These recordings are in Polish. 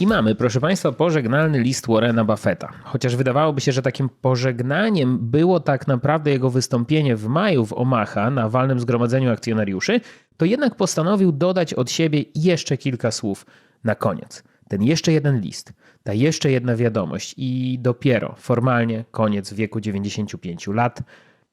I mamy, proszę Państwa, pożegnalny list Warrena Buffetta. Chociaż wydawałoby się, że takim pożegnaniem było tak naprawdę jego wystąpienie w maju w Omaha na walnym zgromadzeniu akcjonariuszy, to jednak postanowił dodać od siebie jeszcze kilka słów na koniec. Ten jeszcze jeden list, ta jeszcze jedna wiadomość i dopiero formalnie koniec wieku 95 lat.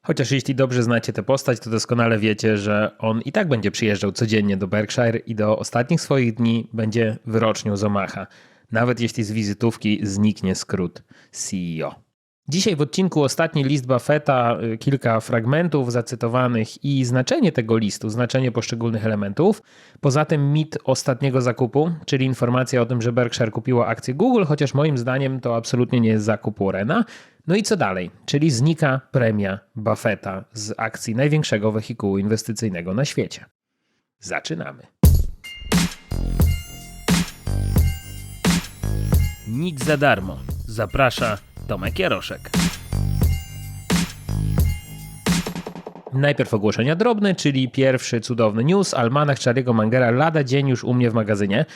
Chociaż jeśli dobrze znacie tę postać, to doskonale wiecie, że on i tak będzie przyjeżdżał codziennie do Berkshire i do ostatnich swoich dni będzie wyrocznią z Omaha, nawet jeśli z wizytówki zniknie skrót CEO. Dzisiaj w odcinku ostatni list Buffetta, y, kilka fragmentów zacytowanych i znaczenie tego listu, znaczenie poszczególnych elementów. Poza tym mit ostatniego zakupu, czyli informacja o tym, że Berkshire kupiło akcję Google, chociaż moim zdaniem to absolutnie nie jest zakup Warrena. No i co dalej? Czyli znika premia Buffetta z akcji największego wehikułu inwestycyjnego na świecie. Zaczynamy. Nic za darmo. Zaprasza Tomek Jaroszek. Najpierw ogłoszenia drobne, czyli pierwszy cudowny news. Almanach Charlie'ego Mangera lada dzień już u mnie w magazynie.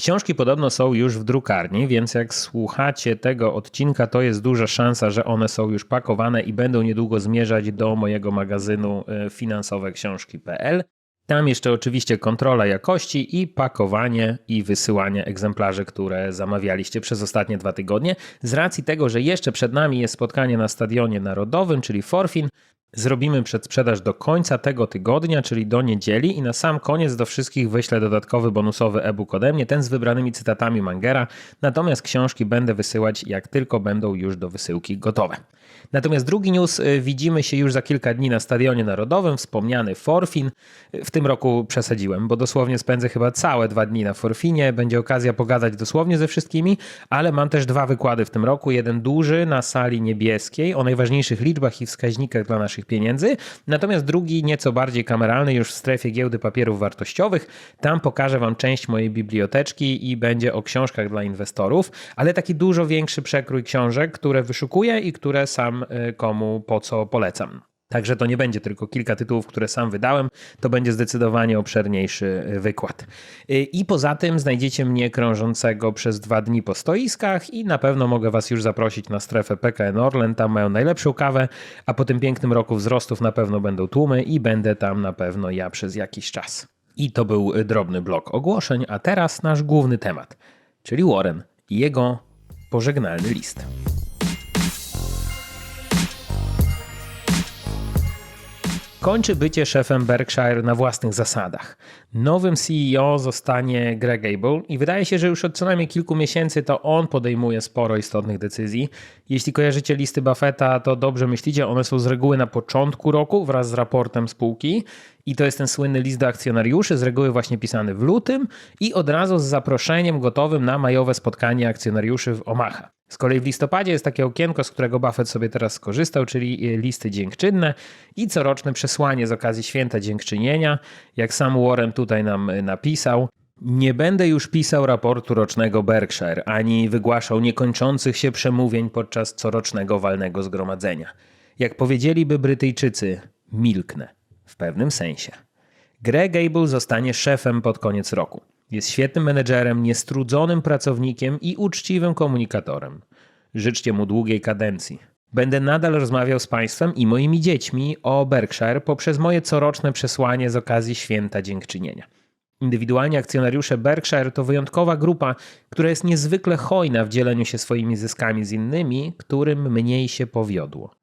Książki podobno są już w drukarni, więc jak słuchacie tego odcinka, to jest duża szansa, że one są już pakowane i będą niedługo zmierzać do mojego magazynu e, finansoweksiążki.pl. Tam jeszcze oczywiście kontrola jakości i pakowanie i wysyłanie egzemplarzy, które zamawialiście przez ostatnie dwa tygodnie. Z racji tego, że jeszcze przed nami jest spotkanie na Stadionie Narodowym, czyli Forfin, Zrobimy przedsprzedaż do końca tego tygodnia, czyli do niedzieli i na sam koniec do wszystkich wyślę dodatkowy bonusowy e-book ode mnie, ten z wybranymi cytatami Mangera, natomiast książki będę wysyłać jak tylko będą już do wysyłki gotowe. Natomiast drugi news, y, widzimy się już za kilka dni na Stadionie Narodowym, wspomniany Forfin. W tym roku przesadziłem, bo dosłownie spędzę chyba całe dwa dni na Forfinie, będzie okazja pogadać dosłownie ze wszystkimi, ale mam też dwa wykłady w tym roku, jeden duży na sali niebieskiej o najważniejszych liczbach i wskaźnikach dla naszych pieniędzy, natomiast drugi nieco bardziej kameralny już w strefie giełdy papierów wartościowych. Tam pokażę Wam część mojej biblioteczki i będzie o książkach dla inwestorów, ale taki dużo większy przekrój książek, które wyszukuję i które sam y, komu po co polecam. Także to nie będzie tylko kilka tytułów, które sam wydałem, to będzie zdecydowanie obszerniejszy y, wykład. Y, I poza tym znajdziecie mnie krążącego przez dwa dni po stoiskach i na pewno mogę Was już zaprosić na strefę PKN Orlen, tam mają najlepszą kawę, a po tym pięknym roku wzrostów na pewno będą tłumy i będę tam na pewno ja przez jakiś czas. I to był drobny blok ogłoszeń, a teraz nasz główny temat, czyli Warren i jego pożegnalny list. Kończy bycie szefem Berkshire na własnych zasadach. Nowym CEO zostanie Greg Abel i wydaje się, że już od co najmniej kilku miesięcy to on podejmuje sporo istotnych decyzji. Jeśli kojarzycie listy Buffetta, to dobrze myślicie, one są z reguły na początku roku wraz z raportem spółki i to jest ten słynny list do akcjonariuszy, z reguły właśnie pisany w lutym i od razu z zaproszeniem gotowym na majowe spotkanie akcjonariuszy w Omaha. Z kolei w listopadzie jest takie okienko, z którego Buffett sobie teraz skorzystał, czyli listy dziękczynne i coroczne przesłanie z okazji święta dziękczynienia. Jak sam Warren tutaj nam napisał, nie będę już pisał raportu rocznego Berkshire, ani wygłaszał niekończących się przemówień podczas corocznego walnego zgromadzenia. Jak powiedzieliby Brytyjczycy, milknę. W pewnym sensie. Greg Gable zostanie szefem pod koniec roku. Jest świetnym menedżerem, niestrudzonym pracownikiem i uczciwym komunikatorem. Życzcie mu długiej kadencji. Będę nadal rozmawiał z Państwem i moimi dziećmi o Berkshire poprzez moje coroczne przesłanie z okazji Święta Dziękczynienia. Indywidualni akcjonariusze Berkshire to wyjątkowa grupa, która jest niezwykle hojna w dzieleniu się swoimi zyskami z innymi, którym mniej się powiodło.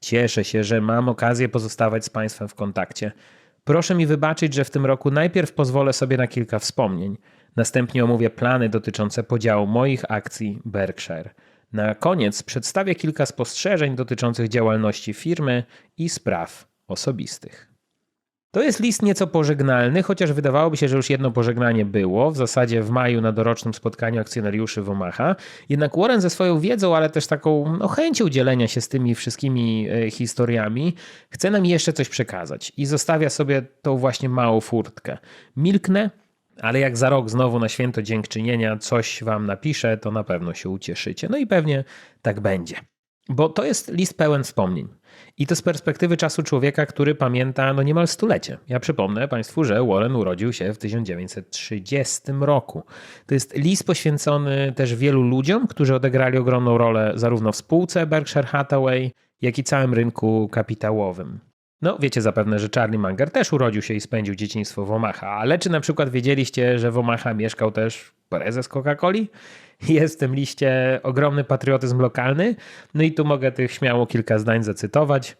Cieszę się, że mam okazję pozostawać z Państwem w kontakcie. Proszę mi wybaczyć, że w tym roku najpierw pozwolę sobie na kilka wspomnień. Następnie omówię plany dotyczące podziału moich akcji Berkshire. Na koniec przedstawię kilka spostrzeżeń dotyczących działalności firmy i spraw osobistych. To jest list nieco pożegnalny, chociaż wydawałoby się, że już jedno pożegnanie było, w zasadzie w maju na dorocznym spotkaniu akcjonariuszy w Omaha. Jednak Warren ze swoją wiedzą, ale też taką no, chęcią dzielenia się z tymi wszystkimi e, historiami, chce nam jeszcze coś przekazać i zostawia sobie tą właśnie małą furtkę. Milknę, ale jak za rok znowu na święto dziękczynienia coś wam napiszę, to na pewno się ucieszycie. No i pewnie tak będzie. Bo to jest list pełen wspomnień. I to z perspektywy czasu człowieka, który pamięta no niemal stulecie. Ja przypomnę Państwu, że Warren urodził się w 1930 roku. To jest list poświęcony też wielu ludziom, którzy odegrali ogromną rolę zarówno w spółce Berkshire Hathaway, jak i całym rynku kapitałowym. No, wiecie zapewne, że Charlie Munger też urodził się i spędził dzieciństwo w Omaha, ale czy na przykład wiedzieliście, że w Omaha mieszkał też prezes Coca-Coli? Jest w tym liście ogromny patriotyzm lokalny, no i tu mogę tych śmiało kilka zdań zacytować.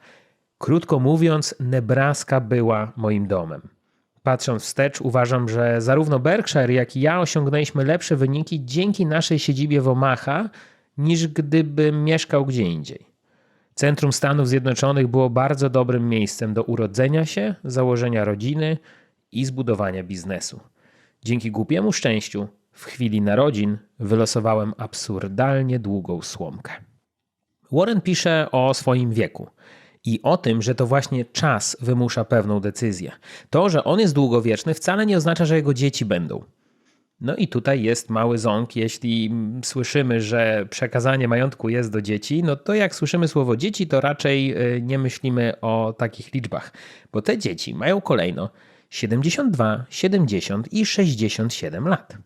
Krótko mówiąc, Nebraska była moim domem. Patrząc wstecz, uważam, że zarówno Berkshire, jak i ja osiągnęliśmy lepsze wyniki dzięki naszej siedzibie w Omaha, niż gdybym mieszkał gdzie indziej. Centrum Stanów Zjednoczonych było bardzo dobrym miejscem do urodzenia się, założenia rodziny i zbudowania biznesu. Dzięki głupiemu szczęściu, w chwili narodzin wylosowałem absurdalnie długą słomkę. Warren pisze o swoim wieku i o tym, że to właśnie czas wymusza pewną decyzję. To, że on jest długowieczny, wcale nie oznacza, że jego dzieci będą. No i tutaj jest mały ząg. Jeśli słyszymy, że przekazanie majątku jest do dzieci, no to jak słyszymy słowo dzieci, to raczej y, nie myślimy o takich liczbach, bo te dzieci mają kolejno 72, 70 i 67 lat.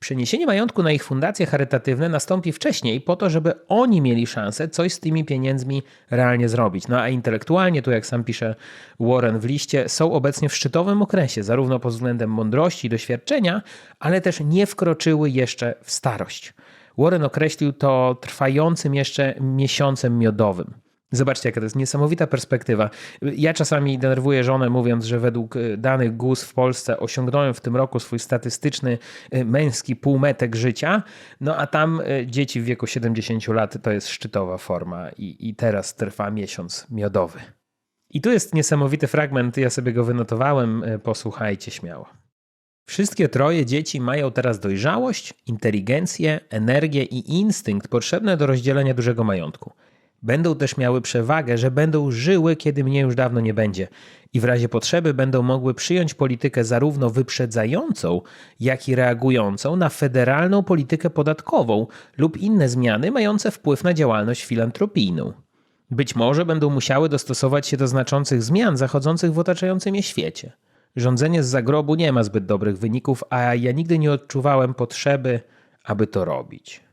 Przeniesienie majątku na ich fundacje charytatywne nastąpi wcześniej, po to, żeby oni mieli szansę coś z tymi pieniędzmi realnie zrobić. No a intelektualnie, tu jak sam pisze Warren w liście, są obecnie w szczytowym okresie, zarówno pod względem mądrości i doświadczenia, ale też nie wkroczyły jeszcze w starość. Warren określił to trwającym jeszcze miesiącem miodowym. Zobaczcie, jaka to jest niesamowita perspektywa. Ja czasami denerwuję żonę, mówiąc, że według y, danych GUS w Polsce osiągnąłem w tym roku swój statystyczny y, męski półmetek życia, no a tam y, dzieci w wieku 70 lat to jest szczytowa forma i, i teraz trwa miesiąc miodowy. I tu jest niesamowity fragment, ja sobie go wynotowałem, posłuchajcie śmiało. Wszystkie troje dzieci mają teraz dojrzałość, inteligencję, energię i instynkt potrzebne do rozdzielenia dużego majątku. Będą też miały przewagę, że będą żyły, kiedy mnie już dawno nie będzie, i w razie potrzeby będą mogły przyjąć politykę zarówno wyprzedzającą, jak i reagującą na federalną politykę podatkową lub inne zmiany mające wpływ na działalność filantropijną. Być może będą musiały dostosować się do znaczących zmian zachodzących w otaczającym je świecie. Rządzenie z zagrobu nie ma zbyt dobrych wyników, a ja nigdy nie odczuwałem potrzeby, aby to robić.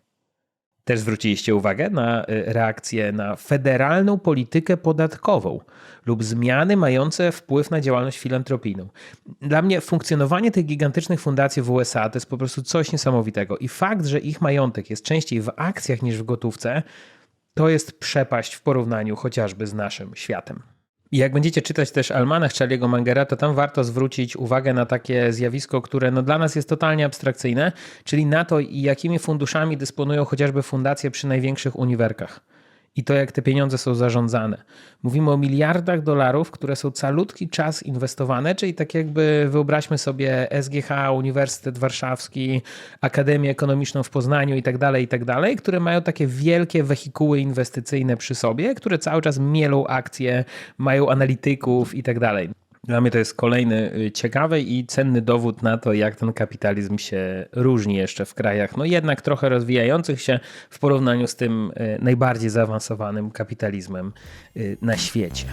Też zwróciliście uwagę na y, reakcję na federalną politykę podatkową lub zmiany mające wpływ na działalność filantropijną. Dla mnie funkcjonowanie tych gigantycznych fundacji w USA to jest po prostu coś niesamowitego i fakt, że ich majątek jest częściej w akcjach niż w gotówce, to jest przepaść w porównaniu chociażby z naszym światem. Jak będziecie czytać też Almanach Charlie'ego Mangera, to tam warto zwrócić uwagę na takie zjawisko, które no dla nas jest totalnie abstrakcyjne, czyli na to, jakimi funduszami dysponują chociażby fundacje przy największych uniwerkach i to, jak te pieniądze są zarządzane. Mówimy o miliardach dolarów, które są calutki czas inwestowane, czyli tak jakby wyobraźmy sobie SGH, Uniwersytet Warszawski, Akademię Ekonomiczną w Poznaniu i tak dalej, i tak dalej, które mają takie wielkie wehikuły inwestycyjne przy sobie, które cały czas mielą akcje, mają analityków i tak dalej. Dla mnie to jest kolejny y, ciekawy i cenny dowód na to, jak ten kapitalizm się różni jeszcze w krajach, no jednak trochę rozwijających się w porównaniu z tym y, najbardziej zaawansowanym kapitalizmem y, na świecie.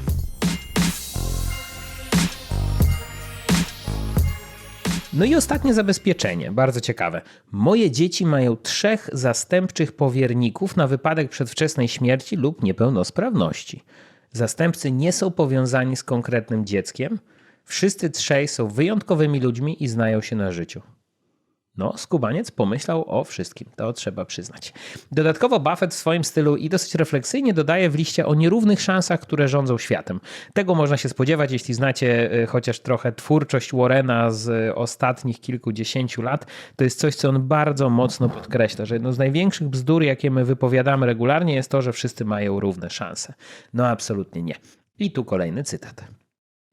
No i ostatnie zabezpieczenie, bardzo ciekawe. Moje dzieci mają trzech zastępczych powierników na wypadek przedwczesnej śmierci lub niepełnosprawności. Zastępcy nie są powiązani z konkretnym dzieckiem. Wszyscy trzej są wyjątkowymi ludźmi i znają się na życiu. No, skubaniec pomyślał o wszystkim, to trzeba przyznać. Dodatkowo Buffett w swoim stylu i dosyć refleksyjnie dodaje w liście o nierównych szansach, które rządzą światem. Tego można się spodziewać, jeśli znacie y, chociaż trochę twórczość Warrena z ostatnich kilkudziesięciu lat. To jest coś, co on bardzo mocno podkreśla, że jedną z największych bzdur, jakie my wypowiadamy regularnie, jest to, że wszyscy mają równe szanse. No, absolutnie nie. I tu kolejny cytat.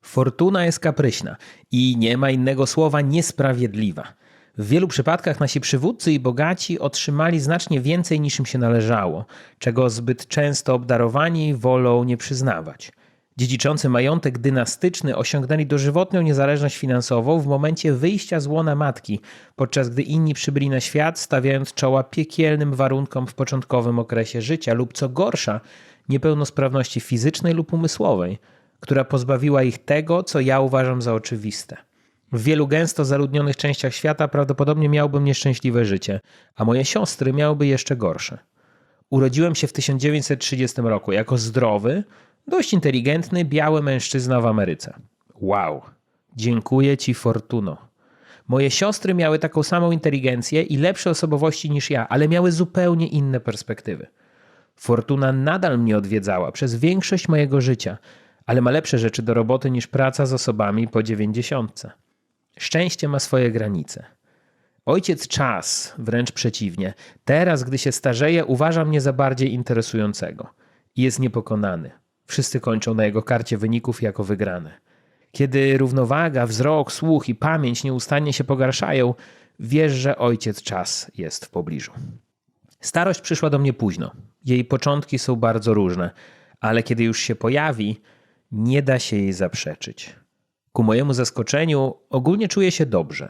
Fortuna jest kapryśna i nie ma innego słowa niesprawiedliwa. W wielu przypadkach nasi przywódcy i bogaci otrzymali znacznie więcej niż im się należało, czego zbyt często obdarowani wolą nie przyznawać. Dziedziczący majątek dynastyczny osiągnęli dożywotnią niezależność finansową w momencie wyjścia z łona matki, podczas gdy inni przybyli na świat, stawiając czoła piekielnym warunkom w początkowym okresie życia lub co gorsza, niepełnosprawności fizycznej lub umysłowej, która pozbawiła ich tego, co ja uważam za oczywiste. W wielu gęsto zaludnionych częściach świata prawdopodobnie miałbym nieszczęśliwe życie, a moje siostry miałyby jeszcze gorsze. Urodziłem się w 1930 roku jako zdrowy, dość inteligentny, biały mężczyzna w Ameryce. Wow, dziękuję ci, Fortuno. Moje siostry miały taką samą inteligencję i lepsze osobowości niż ja, ale miały zupełnie inne perspektywy. Fortuna nadal mnie odwiedzała przez większość mojego życia, ale ma lepsze rzeczy do roboty niż praca z osobami po dziewięćdziesiątce. Szczęście ma swoje granice. Ojciec czas, wręcz przeciwnie, teraz, gdy się starzeje, uważa mnie za bardziej interesującego i jest niepokonany. Wszyscy kończą na jego karcie wyników jako wygrane. Kiedy równowaga, wzrok, słuch i pamięć nieustannie się pogarszają, wiesz, że ojciec czas jest w pobliżu. Starość przyszła do mnie późno. Jej początki są bardzo różne, ale kiedy już się pojawi, nie da się jej zaprzeczyć. Ku mojemu zaskoczeniu ogólnie czuję się dobrze.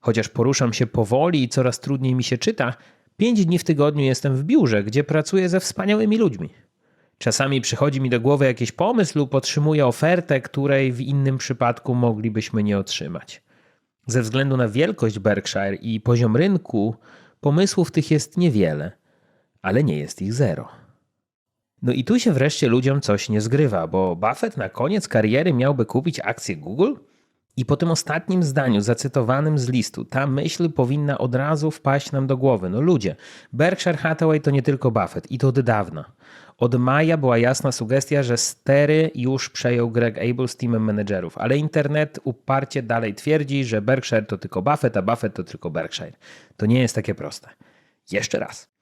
Chociaż poruszam się powoli i coraz trudniej mi się czyta, pięć dni w tygodniu jestem w biurze, gdzie pracuję ze wspaniałymi ludźmi. Czasami przychodzi mi do głowy jakiś pomysł lub otrzymuję ofertę, której w innym przypadku moglibyśmy nie otrzymać. Ze względu na wielkość Berkshire i poziom rynku, pomysłów tych jest niewiele, ale nie jest ich zero. No i tu się wreszcie ludziom coś nie zgrywa, bo Buffett na koniec kariery miałby kupić akcję Google? I po tym ostatnim zdaniu zacytowanym z listu, ta myśl powinna od razu wpaść nam do głowy. No ludzie, Berkshire Hathaway to nie tylko Buffett i to od dawna. Od maja była jasna sugestia, że stery już przejął Greg Abel z teamem menedżerów, ale internet uparcie dalej twierdzi, że Berkshire to tylko Buffett, a Buffett to tylko Berkshire. To nie jest takie proste. Jeszcze raz.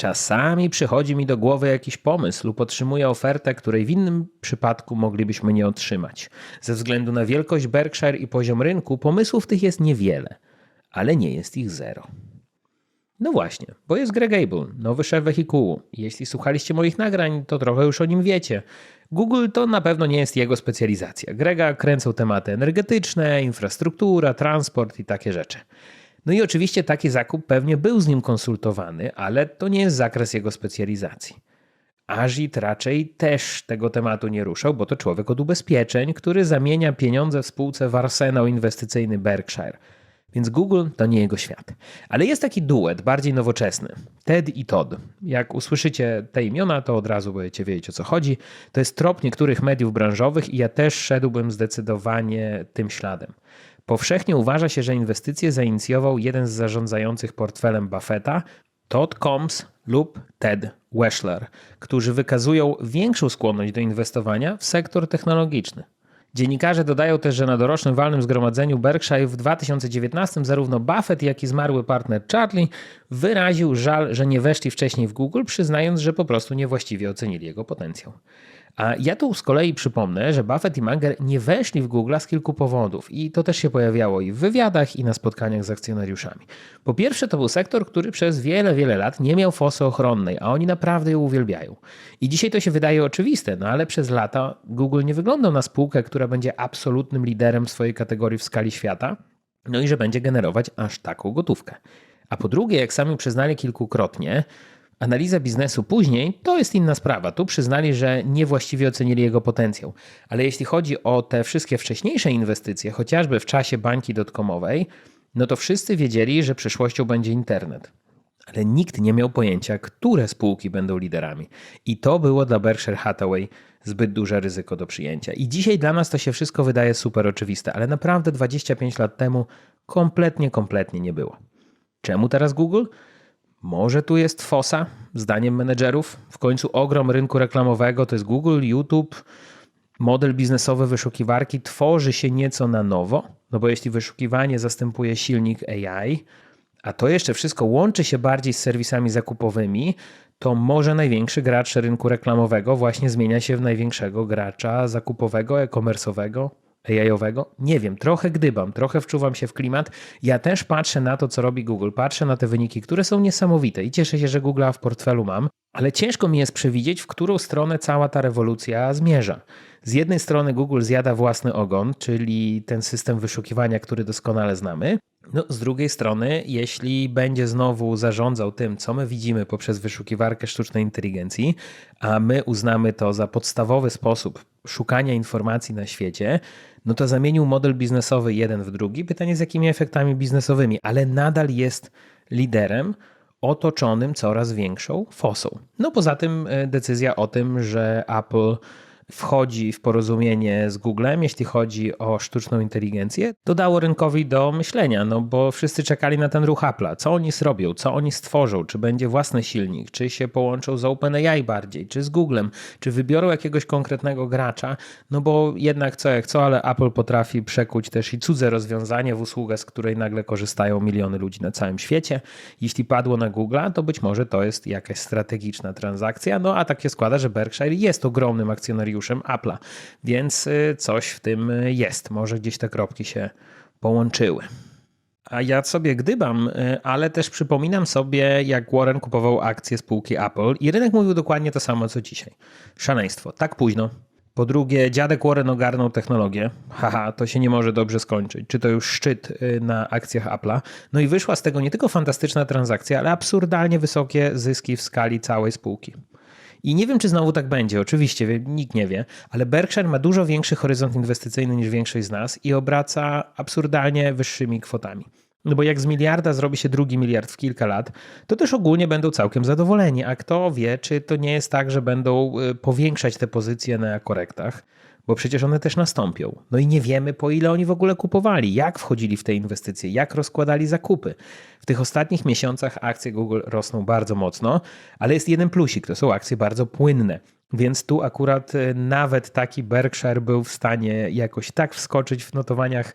Czasami przychodzi mi do głowy jakiś pomysł lub otrzymuję ofertę, której w innym przypadku moglibyśmy nie otrzymać. Ze względu na wielkość Berkshire i poziom rynku, pomysłów tych jest niewiele, ale nie jest ich zero. No właśnie, bo jest Greg Abel, nowy szef wehikułu. Jeśli słuchaliście moich nagrań, to trochę już o nim wiecie. Google to na pewno nie jest jego specjalizacja. Grega kręcą tematy energetyczne, infrastruktura, transport i takie rzeczy. No i oczywiście taki zakup pewnie był z nim konsultowany, ale to nie jest zakres jego specjalizacji. Azit raczej też tego tematu nie ruszał, bo to człowiek od ubezpieczeń, który zamienia pieniądze w spółce w arsenał inwestycyjny Berkshire. Więc Google to nie jego świat. Ale jest taki duet, bardziej nowoczesny. Ted i Todd. Jak usłyszycie te imiona, to od razu będziecie wiedzieć o co chodzi. To jest trop niektórych mediów branżowych i ja też szedłbym zdecydowanie tym śladem. Powszechnie uważa się, że inwestycje zainicjował jeden z zarządzających portfelem Buffetta, Todd Combs lub Ted Weschler, którzy wykazują większą skłonność do inwestowania w sektor technologiczny. Dziennikarze dodają też, że na dorocznym walnym zgromadzeniu Berkshire w 2019 zarówno Buffett, jak i zmarły partner Charlie wyraził żal, że nie weszli wcześniej w Google, przyznając, że po prostu niewłaściwie ocenili jego potencjał. A ja tu z kolei przypomnę, że Buffett i Munger nie weszli w Google z kilku powodów i to też się pojawiało i w wywiadach, i na spotkaniach z akcjonariuszami. Po pierwsze, to był sektor, który przez wiele, wiele lat nie miał fosy ochronnej, a oni naprawdę ją uwielbiają. I dzisiaj to się wydaje oczywiste, no ale przez lata Google nie wyglądał na spółkę, która będzie absolutnym liderem swojej kategorii w skali świata, no i że będzie generować aż taką gotówkę. A po drugie, jak sami przyznali kilkukrotnie, Analiza biznesu później to jest inna sprawa. Tu przyznali, że niewłaściwie ocenili jego potencjał. Ale jeśli chodzi o te wszystkie wcześniejsze inwestycje, chociażby w czasie bańki dotkomowej, no to wszyscy wiedzieli, że przyszłością będzie internet. Ale nikt nie miał pojęcia, które spółki będą liderami. I to było dla Berkshire Hathaway zbyt duże ryzyko do przyjęcia. I dzisiaj dla nas to się wszystko wydaje super oczywiste, ale naprawdę 25 lat temu kompletnie, kompletnie nie było. Czemu teraz Google? Może tu jest fosa, zdaniem menedżerów. W końcu ogrom rynku reklamowego to jest Google, YouTube. Model biznesowy wyszukiwarki tworzy się nieco na nowo, no bo jeśli wyszukiwanie zastępuje silnik AI, a to jeszcze wszystko łączy się bardziej z serwisami zakupowymi, to może największy gracz rynku reklamowego właśnie zmienia się w największego gracza zakupowego, e-commerce'owego AI-owego? Nie wiem, trochę gdybam, trochę wczuwam się w klimat. Ja też patrzę na to, co robi Google, patrzę na te wyniki, które są niesamowite i cieszę się, że Google'a w portfelu mam, ale ciężko mi jest przewidzieć, w którą stronę cała ta rewolucja zmierza. Z jednej strony Google zjada własny ogon, czyli ten system wyszukiwania, który doskonale znamy. No, z drugiej strony, jeśli będzie znowu zarządzał tym, co my widzimy poprzez wyszukiwarkę sztucznej inteligencji, a my uznamy to za podstawowy sposób szukania informacji na świecie, no to zamienił model biznesowy jeden w drugi. Pytanie z jakimi efektami biznesowymi, ale nadal jest liderem otoczonym coraz większą fosą. No poza tym e, decyzja o tym, że Apple wchodzi w porozumienie z Googlem, jeśli chodzi o sztuczną inteligencję, to dało rynkowi do myślenia, no bo wszyscy czekali na ten ruch Apple'a. Co oni zrobią, co oni stworzą, czy będzie własny silnik, czy się połączą z OpenAI bardziej, czy z Googlem, czy wybiorą jakiegoś konkretnego gracza, no bo jednak co jak co, ale Apple potrafi przekuć też i cudze rozwiązanie w usługę, z której nagle korzystają miliony ludzi na całym świecie. Jeśli padło na Google'a, to być może to jest jakaś strategiczna transakcja, no a tak się składa, że Berkshire jest ogromnym akcjonariuszem akcjonariuszem Apple'a, więc y, coś w tym jest. Może gdzieś te kropki się połączyły. A ja sobie gdybam, y, ale też przypominam sobie, jak Warren kupował akcje spółki Apple i rynek mówił dokładnie to samo co dzisiaj. Szaleństwo, tak późno. Po drugie, dziadek Warren ogarnął technologię. Haha, to się nie może dobrze skończyć. Czy to już szczyt y, na akcjach Apple'a? No i wyszła z tego nie tylko fantastyczna transakcja, ale absurdalnie wysokie zyski w skali całej spółki. I nie wiem, czy znowu tak będzie, oczywiście, nikt nie wie, ale Berkshire ma dużo większy horyzont inwestycyjny niż większość z nas i obraca absurdalnie wyższymi kwotami. No bo jak z miliarda zrobi się drugi miliard w kilka lat, to też ogólnie będą całkiem zadowoleni. A kto wie, czy to nie jest tak, że będą y, powiększać te pozycje na korektach bo przecież one też nastąpią. No i nie wiemy, po ile oni w ogóle kupowali, jak wchodzili w te inwestycje, jak rozkładali zakupy. W tych ostatnich miesiącach akcje Google rosną bardzo mocno, ale jest jeden plusik, to są akcje bardzo płynne. Więc tu akurat e, nawet taki Berkshire był w stanie jakoś tak wskoczyć w notowaniach,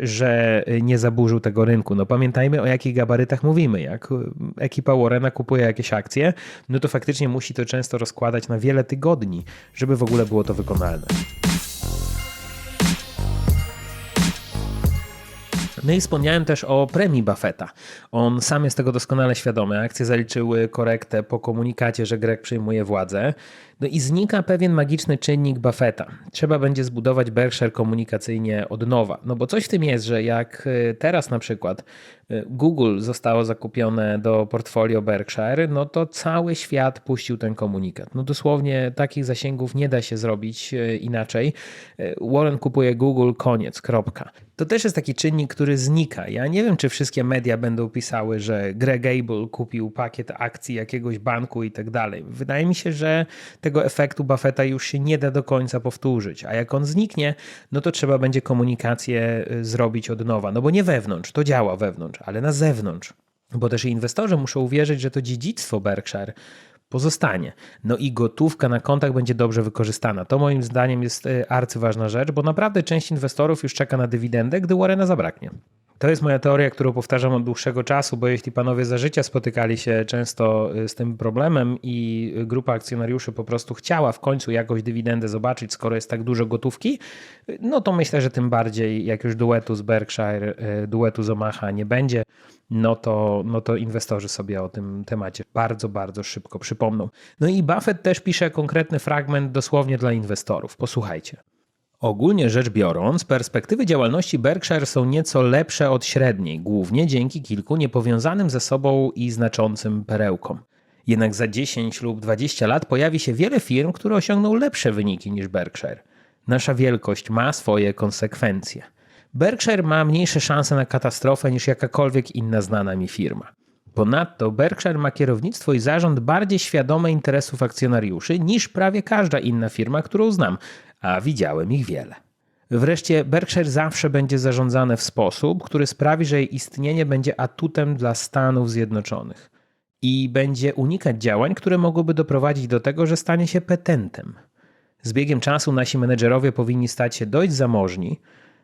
że nie zaburzył tego rynku. No pamiętajmy o jakich gabarytach mówimy. Jak e, ekipa Warrena kupuje jakieś akcje, no to faktycznie musi to często rozkładać na wiele tygodni, żeby w ogóle było to wykonalne. No i wspomniałem też o premii Buffetta. On sam jest tego doskonale świadomy. Akcje zaliczyły korektę po komunikacie, że Greg przejmuje władzę. No i znika pewien magiczny czynnik Buffetta. Trzeba będzie zbudować Berkshire komunikacyjnie od nowa. No bo coś w tym jest, że jak y, teraz na przykład y, Google zostało zakupione do portfolio Berkshire, no to cały świat puścił ten komunikat. No dosłownie takich zasięgów nie da się zrobić y, inaczej. Warren kupuje Google, koniec, kropka. To też jest taki czynnik, który znika. Ja nie wiem, czy wszystkie media będą pisały, że Greg Abel kupił pakiet akcji jakiegoś banku i tak dalej. Wydaje mi się, że tego efektu Buffetta już się nie da do końca powtórzyć. A jak on zniknie, no to trzeba będzie komunikację y, zrobić od nowa. No bo nie wewnątrz, to działa wewnątrz, ale na zewnątrz. Bo też inwestorzy muszą uwierzyć, że to dziedzictwo Berkshire pozostanie. No i gotówka na kontach będzie dobrze wykorzystana. To moim zdaniem jest y, arcyważna rzecz, bo naprawdę część inwestorów już czeka na dywidendę, gdy Warrena zabraknie. To jest moja teoria, którą powtarzam od dłuższego czasu, bo jeśli panowie za życia spotykali się często y, z tym problemem i grupa akcjonariuszy po prostu chciała w końcu jakąś dywidendę zobaczyć, skoro jest tak dużo gotówki, no to myślę, że tym bardziej jak już duetu z Berkshire, y, duetu z Omaha nie będzie, no to, no to inwestorzy sobie o tym temacie bardzo, bardzo szybko przypomną. No i Buffett też pisze konkretny fragment dosłownie dla inwestorów. Posłuchajcie. Ogólnie rzecz biorąc, perspektywy działalności Berkshire są nieco lepsze od średniej, głównie dzięki kilku niepowiązanym ze sobą i znaczącym perełkom. Jednak za 10 lub 20 lat pojawi się wiele firm, które osiągną lepsze wyniki niż Berkshire. Nasza wielkość ma swoje konsekwencje. Berkshire ma mniejsze szanse na katastrofę niż jakakolwiek inna znana mi firma. Ponadto Berkshire ma kierownictwo i zarząd bardziej świadome interesów akcjonariuszy niż prawie każda inna firma, którą znam, a widziałem ich wiele. Wreszcie Berkshire zawsze będzie zarządzane w sposób, który sprawi, że jej istnienie będzie atutem dla Stanów Zjednoczonych i będzie unikać działań, które mogłyby doprowadzić do tego, że stanie się petentem. Z biegiem czasu nasi menedżerowie powinni stać się dość zamożni,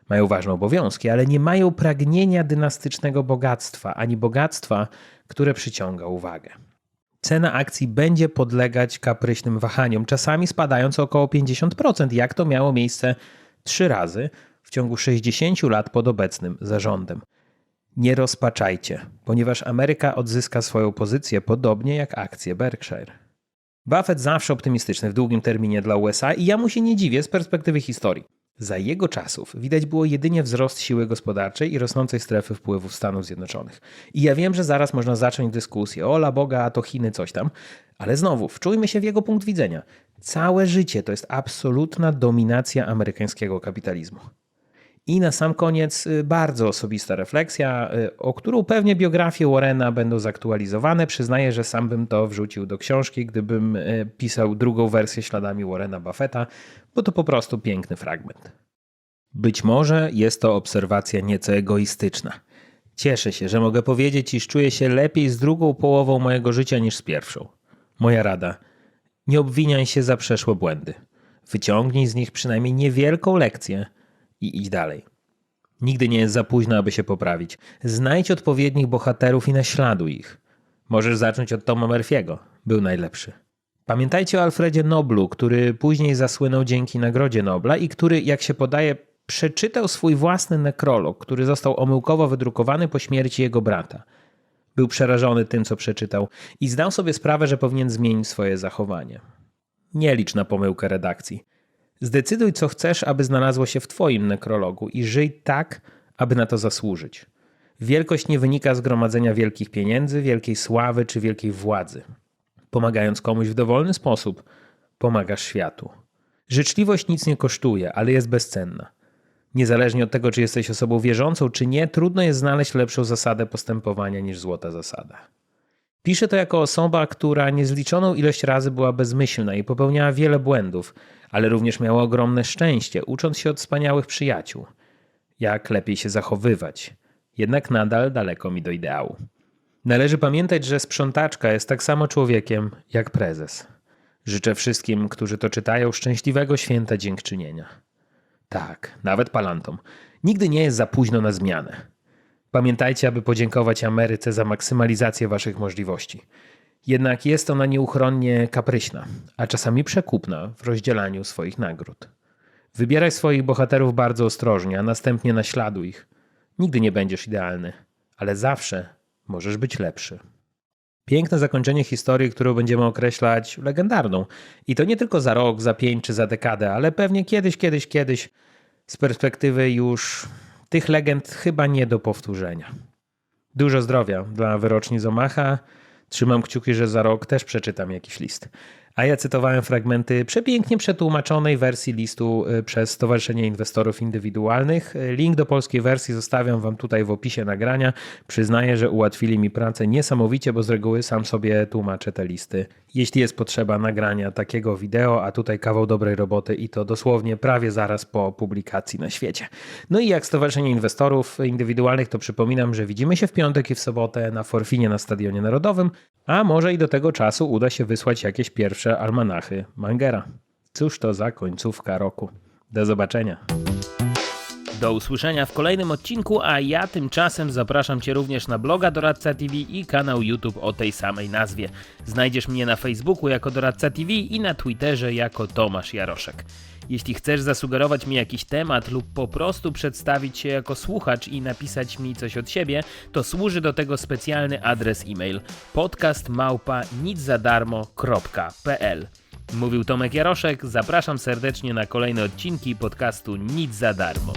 mają ważne obowiązki, ale nie mają pragnienia dynastycznego bogactwa, ani bogactwa, które przyciąga uwagę cena akcji będzie podlegać kapryśnym wahaniom, czasami spadając o około 50%, jak to miało miejsce Trzy razy w ciągu 60 lat pod obecnym zarządem. Nie rozpaczajcie, ponieważ Ameryka odzyska swoją pozycję podobnie jak akcje Berkshire. Buffett zawsze optymistyczny w długim terminie dla USA i ja mu się nie dziwię z perspektywy historii. Za jego czasów widać było jedynie wzrost siły gospodarczej i rosnącej strefy wpływów Stanów Zjednoczonych. I ja wiem, że zaraz można zacząć dyskusję, ola Boga, a to Chiny, coś tam, ale znowu, wczujmy się w jego punkt widzenia. Całe życie to jest absolutna dominacja amerykańskiego kapitalizmu. I na sam koniec y, bardzo osobista refleksja, y, o którą pewnie biografie Warrena będą zaktualizowane. Przyznaję, że sam bym to wrzucił do książki, gdybym y, pisał drugą wersję śladami Warrena Buffetta, bo to po prostu piękny fragment. Być może jest to obserwacja nieco egoistyczna. Cieszę się, że mogę powiedzieć, iż czuję się lepiej z drugą połową mojego życia niż z pierwszą. Moja rada: nie obwiniaj się za przeszłe błędy. Wyciągnij z nich przynajmniej niewielką lekcję i idź dalej. Nigdy nie jest za późno, aby się poprawić. Znajdź odpowiednich bohaterów i naśladuj ich. Możesz zacząć od Toma Murphy'ego. Był najlepszy. Pamiętajcie o Alfredzie Noblu, który później zasłynął dzięki Nagrodzie Nobla i który, jak się podaje, przeczytał swój własny nekrolog, który został omyłkowo wydrukowany po śmierci jego brata. Był przerażony tym, co przeczytał i zdał sobie sprawę, że powinien zmienić swoje zachowanie. Nie licz na pomyłkę redakcji. Zdecyduj, co chcesz, aby znalazło się w Twoim nekrologu i żyj tak, aby na to zasłużyć. Wielkość nie wynika z gromadzenia wielkich pieniędzy, wielkiej sławy czy wielkiej władzy. Pomagając komuś w dowolny sposób, pomagasz światu. Życzliwość nic nie kosztuje, ale jest bezcenna. Niezależnie od tego, czy jesteś osobą wierzącą, czy nie, trudno jest znaleźć lepszą zasadę postępowania niż złota zasada. Piszę to jako osoba, która niezliczoną ilość razy była bezmyślna i popełniała wiele błędów, ale również miała ogromne szczęście, ucząc się od wspaniałych przyjaciół. Jak lepiej się zachowywać, jednak nadal daleko mi do ideału. Należy pamiętać, że sprzątaczka jest tak samo człowiekiem jak prezes. Życzę wszystkim, którzy to czytają, szczęśliwego święta dziękczynienia. Tak, nawet palantom. Nigdy nie jest za późno na zmianę. Pamiętajcie, aby podziękować Ameryce za maksymalizację waszych możliwości. Jednak jest ona nieuchronnie kapryśna, a czasami przekupna w rozdzielaniu swoich nagród. Wybieraj swoich bohaterów bardzo ostrożnie, a następnie naśladuj ich. Nigdy nie będziesz idealny, ale zawsze możesz być lepszy. Piękne zakończenie historii, którą będziemy określać legendarną. I to nie tylko za rok, za pięć czy za dekadę, ale pewnie kiedyś, kiedyś, kiedyś z perspektywy już tych legend chyba nie do powtórzenia. Dużo zdrowia dla wyroczni z Omaha. Trzymam kciuki, że za rok też przeczytam jakiś list. A ja cytowałem fragmenty przepięknie przetłumaczonej wersji listu y, przez Stowarzyszenie Inwestorów Indywidualnych. Link do polskiej wersji zostawiam Wam tutaj w opisie nagrania. Przyznaję, że ułatwili mi pracę niesamowicie, bo z reguły sam sobie tłumaczę te listy. Jeśli jest potrzeba nagrania takiego wideo, a tutaj kawał dobrej roboty i to dosłownie prawie zaraz po publikacji na świecie. No i jak Stowarzyszenie Inwestorów Indywidualnych, to przypominam, że widzimy się w piątek i w sobotę na Forfinie na Stadionie Narodowym, a może i do tego czasu uda się wysłać jakieś pierwsze almanachy Mangera. Cóż to za końcówka roku. Do zobaczenia. Do usłyszenia w kolejnym odcinku, a ja tymczasem zapraszam Cię również na bloga Doradca TV i kanał YouTube o tej samej nazwie. Znajdziesz mnie na Facebooku jako Doradca TV i na Twitterze jako Tomasz Jaroszek. Jeśli chcesz zasugerować mi jakiś temat lub po prostu przedstawić się jako słuchacz i napisać mi coś od siebie, to służy do tego specjalny adres e-mail podcastmałpa.niczadarmo.pl Mówił Tomek Jaroszek, zapraszam serdecznie na kolejne odcinki podcastu Nic za darmo.